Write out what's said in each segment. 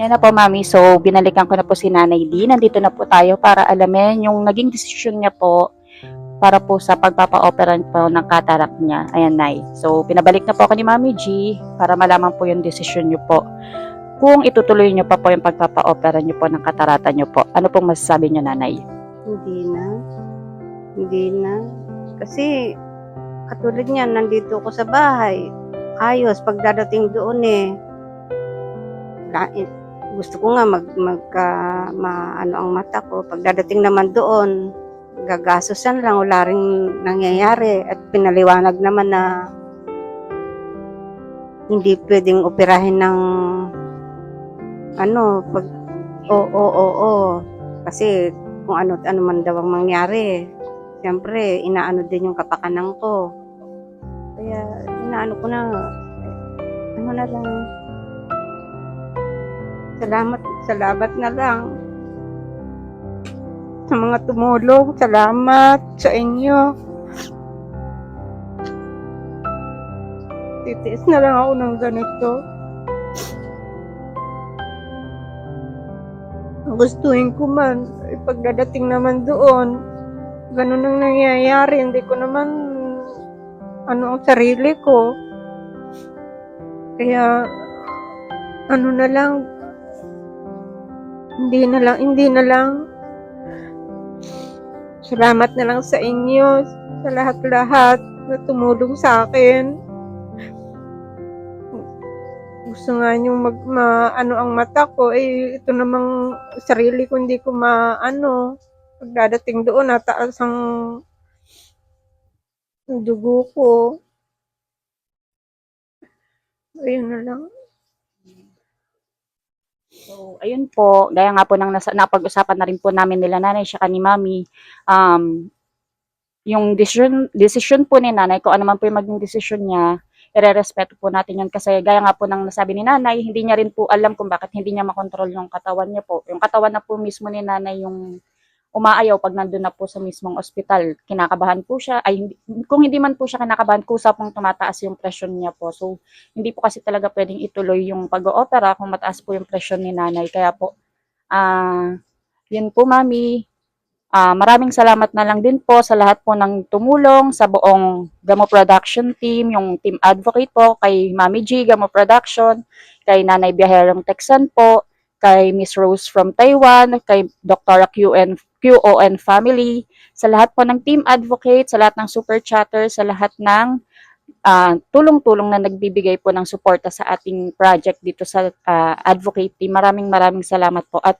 Yan na po, mami. So, binalikan ko na po si Nanay Lee. Nandito na po tayo para alamin yung naging desisyon niya po para po sa pagpapa-opera po ng cataract niya. Ayan, Nay. So, pinabalik na po ako ni Mami G para malaman po yung desisyon niyo po. Kung itutuloy niyo pa po yung pagpapa-opera niyo po ng katarata niyo po, ano pong masasabi niyo, Nanay? Hindi na. Hindi na. Kasi, katulad niyan, nandito ako sa bahay. Ayos, pagdadating doon eh. Gusto ko nga mag, magka, ma, ano ang mata ko. Pagdadating naman doon, gagasosan lang, wala rin nangyayari. At pinaliwanag naman na hindi pwedeng operahin ng ano, pag, oo, oo, oo. Kasi kung ano ano man daw ang mangyari. Siyempre, inaano din yung kapakanan ko. Kaya, inaano ko na, ano na lang. Salamat, salamat na lang. Sa mga tumulong, salamat sa inyo. Titiis na lang ako ng ganito. gustuhin ko man, eh, pagdadating naman doon, ganun ang nangyayari, hindi ko naman ano ang sarili ko. Kaya, ano na lang, hindi na lang, hindi na lang. Salamat na lang sa inyo, sa lahat-lahat na tumulong sa akin. Gusto nga niyong mag, ma, ano ang mata ko, eh, ito namang sarili ko hindi ko maano pagdadating doon nataas ang dugo ko ayun na lang So, ayun po, gaya nga po ng nasa, napag-usapan na rin po namin nila nanay siya ni mami, um, yung decision, decision po ni nanay, kung ano man po yung maging decision niya, ire-respeto po natin yun kasi gaya nga po ng nasabi ni nanay, hindi niya rin po alam kung bakit hindi niya makontrol yung katawan niya po. Yung katawan na po mismo ni nanay yung umaayaw pag nandun na po sa mismong ospital. Kinakabahan po siya, ay kung hindi man po siya kinakabahan, kusa pong tumataas yung presyon niya po. So, hindi po kasi talaga pwedeng ituloy yung pag-oopera kung mataas po yung presyon ni nanay. Kaya po, ah, yun po mami, Ah, maraming salamat na lang din po sa lahat po ng tumulong sa buong Gamo Production team, yung team advocate po, kay Mami G, Gamo Production, kay Nanay Biaherong Texan po, kay Miss Rose from Taiwan, kay Dr. QN, QON family, sa lahat po ng team advocate, sa lahat ng super chatter, sa lahat ng ah, tulong-tulong na nagbibigay po ng suporta sa ating project dito sa ah, advocate team. Maraming maraming salamat po. At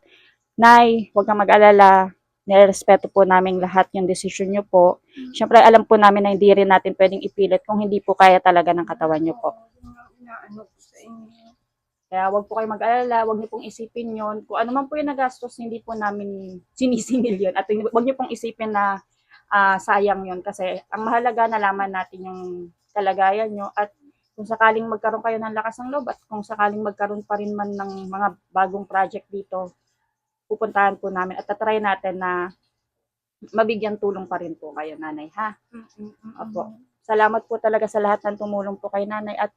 Nay, huwag kang mag-alala, nirespeto po namin lahat yung desisyon nyo po. Siyempre, alam po namin na hindi rin natin pwedeng ipilit kung hindi po kaya talaga ng katawan nyo po. sa inyo Kaya wag po kayo mag-alala, wag niyo pong isipin yon. Kung ano man po yung nagastos, hindi po namin sinisingil yun. At wag niyo pong isipin na ah, sayang yon kasi ang mahalaga nalaman natin yung kalagayan nyo at kung sakaling magkaroon kayo ng lakas ng loob at kung sakaling magkaroon pa rin man ng mga bagong project dito, pupuntahan po namin at tatry natin na mabigyan tulong pa rin po kayo, nanay, ha? Opo. Salamat po talaga sa lahat ng tumulong po kay nanay at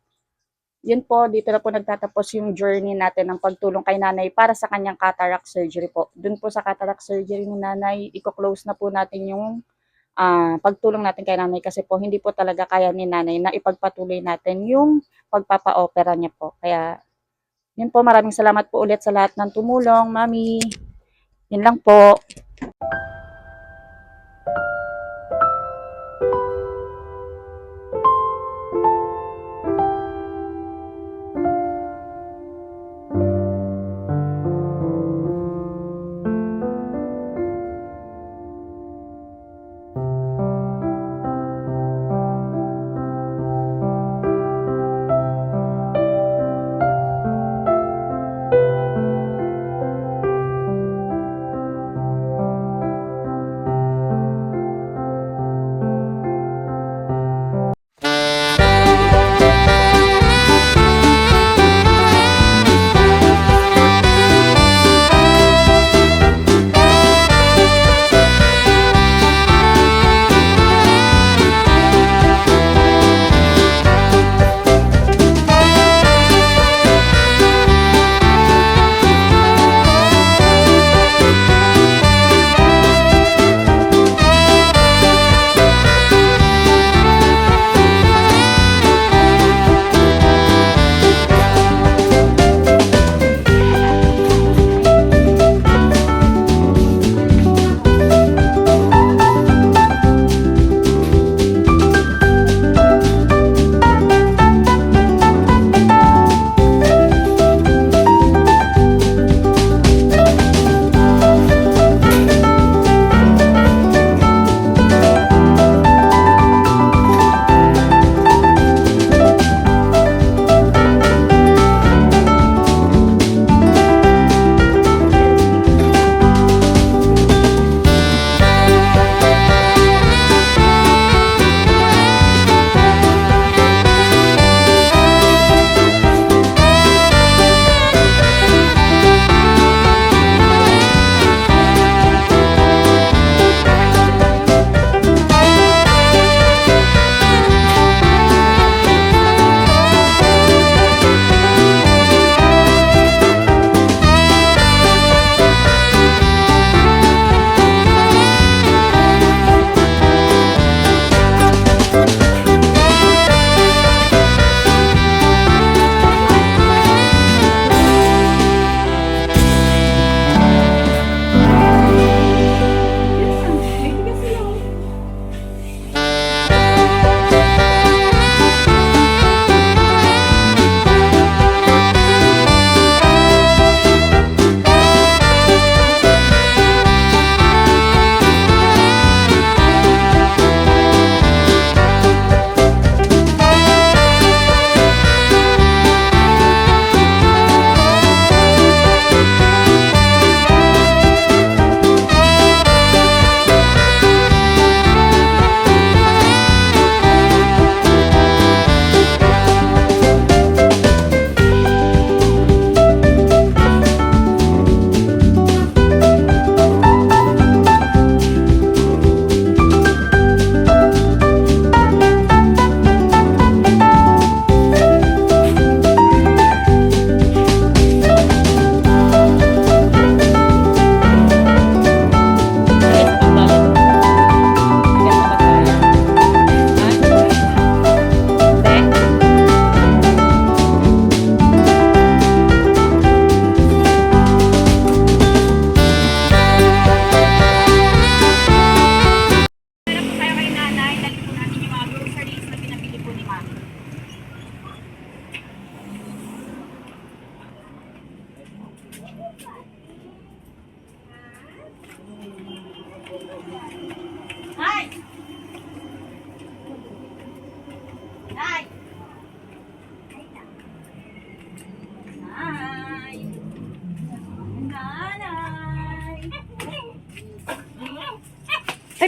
yun po, dito na po nagtatapos yung journey natin ng pagtulong kay nanay para sa kanyang cataract surgery po. Doon po sa cataract surgery ni nanay, i-close na po natin yung ah, pagtulong natin kay nanay kasi po hindi po talaga kaya ni nanay na ipagpatuloy natin yung pagpapa-opera niya po. Kaya yun po, maraming salamat po ulit sa lahat ng tumulong, mami. Yun lang po.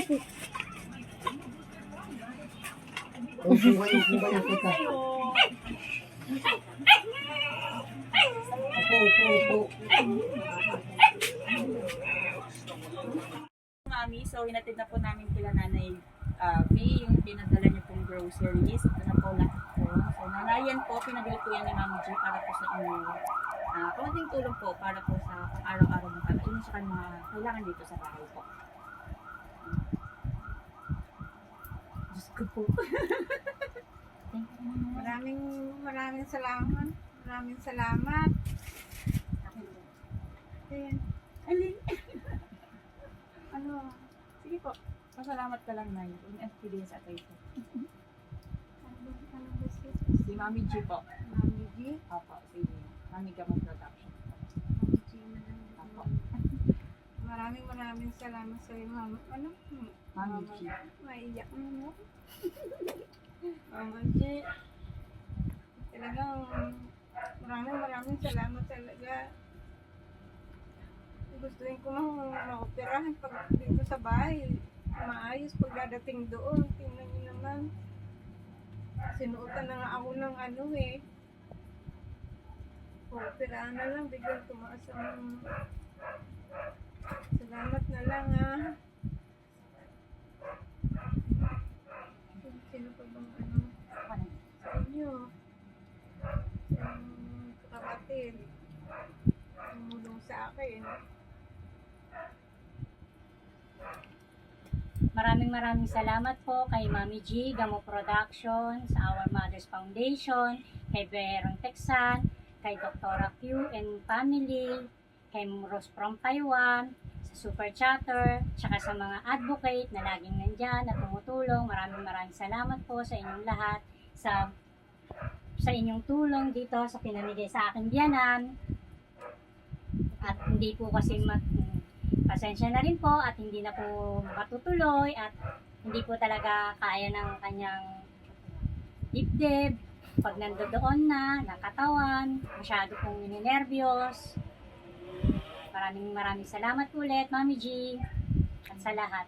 Mami, so hinatid na po namin kila nanay uh, Faye, yung pinadala niyo pong groceries. Ito na po lahat po. So nanayan po, pinadala ni Mami G para po sa inyo. Uh, kaunting tulong po para po sa araw-araw ng kakainin sa mga kailangan dito sa bahay po. Diyos ko po. Maraming maraming salamat. Maraming salamat. Ayan. Alin? Ano? Sige po. Pasalamat ka lang, Nay. Yung FPDS at ito. Si Mami G po. Mami G? Opo, si Mami Gamot Production. Mami G na lang. Opo. Maraming maraming salamat sa iyo, Mama. Ano? Mami G. Maiyak mo. Mama G. Talagang maraming maraming salamat talaga. Gustuin ko mang maoperahan pag dito sa bahay. Maayos pagdadating doon. Tingnan niyo naman. Sinuotan na nga ako ng ano eh. Operahan na lang. Biglang tumaas ang... Salamat na lang ah. Sino pa bang ano sa inyo? Sa inyong kapatid. Tumulong sa akin. Maraming maraming salamat po kay Mami G, Gamo Productions, Our Mothers Foundation, kay Veron Texan, kay Dr. Q and Family, kay Rose from Taiwan, sa Super Chatter, tsaka sa mga advocate na laging nandyan at tumutulong. Maraming maraming salamat po sa inyong lahat sa sa inyong tulong dito sa pinamigay sa aking biyanan. At hindi po kasi mat, pasensya na rin po at hindi na po makatutuloy at hindi po talaga kaya ng kanyang dibdib pag nandoon na, nakatawan, masyado pong ninenervyos. Maraming maraming salamat ulit, Mami G, at sa lahat.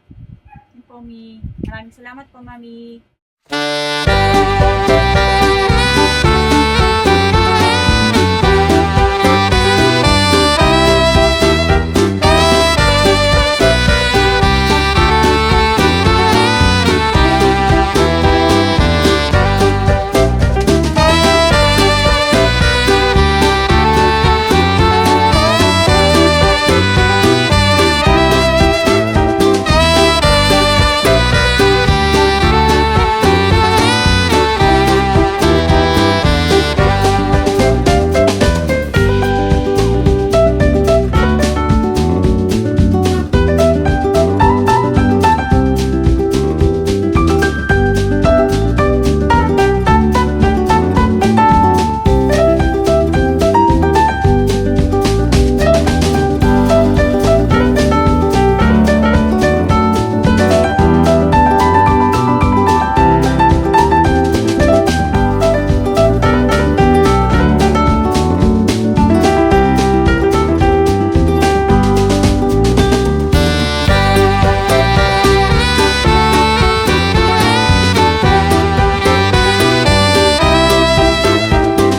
Yun po, Mi. Maraming salamat po, Mami.